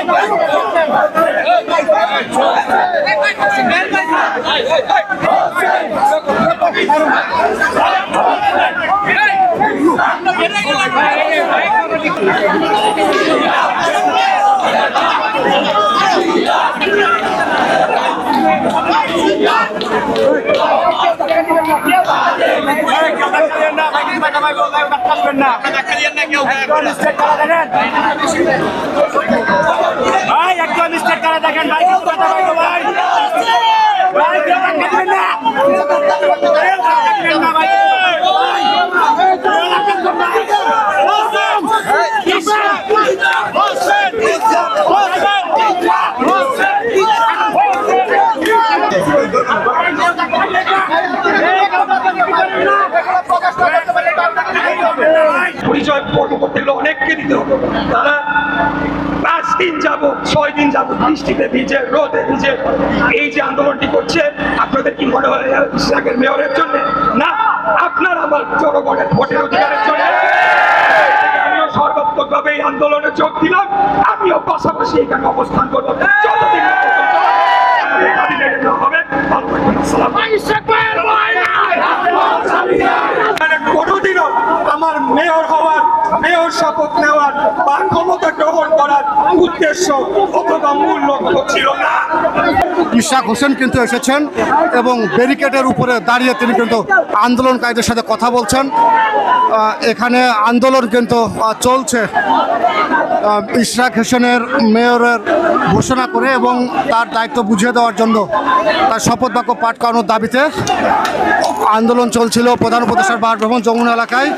ভাই পরিচয় পর্ব করতে গেলে অনেককে দিতে হবে তারা দিন যাব ছয় দিন যাব বৃষ্টিতে ভিজে রোদে ভিজে। এই যে আন্দোলনটি করছে আপনাদের কি মনে হয় ইসরাকের মেয়রের জন্য? না আপনার আমার জনগণের ভোটের অধিকারের জন্য। আমিও সর্বাত্মকভাবে এই আন্দোলনে যোগ দিলাম আমিও পাশাপাশি এখানে অবস্থান করব। যতদিন হবে মানে কোনোদিনও আমার মেয়র না। ইশাক হোসেন কিন্তু এসেছেন এবং ব্যারিকেডের উপরে দাঁড়িয়ে তিনি কিন্তু আন্দোলনকারীদের সাথে কথা বলছেন। এখানে আন্দোলন কিন্তু চলছে। ইশরাক হোসেনের মেয়রের ঘোষণা করে এবং তার দায়িত্ব বুঝিয়ে দেওয়ার জন্য তার শপথ বাক্য পাঠ করানোর দাবিতে আন্দোলন চলছিল প্রধান উপদেষ্টার বাসভবন যমুনা এলাকায়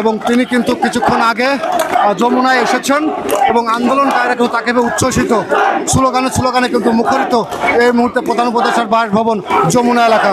এবং তিনি কিন্তু কিছুক্ষণ আগে যমুনায় এসেছেন এবং আন্দোলন আন্দোলনকারীরা কিন্তু তাকে উচ্ছ্বসিত স্লোগানে স্লোগানে কিন্তু মুখরিত এই মুহূর্তে প্রধান উপদেষ্টার বাসভবন যমুনা এলাকা।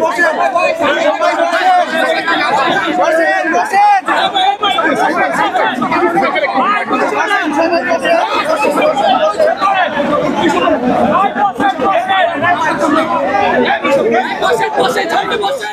বসেন বসেন বসেন বসেন বসেন বসে বসে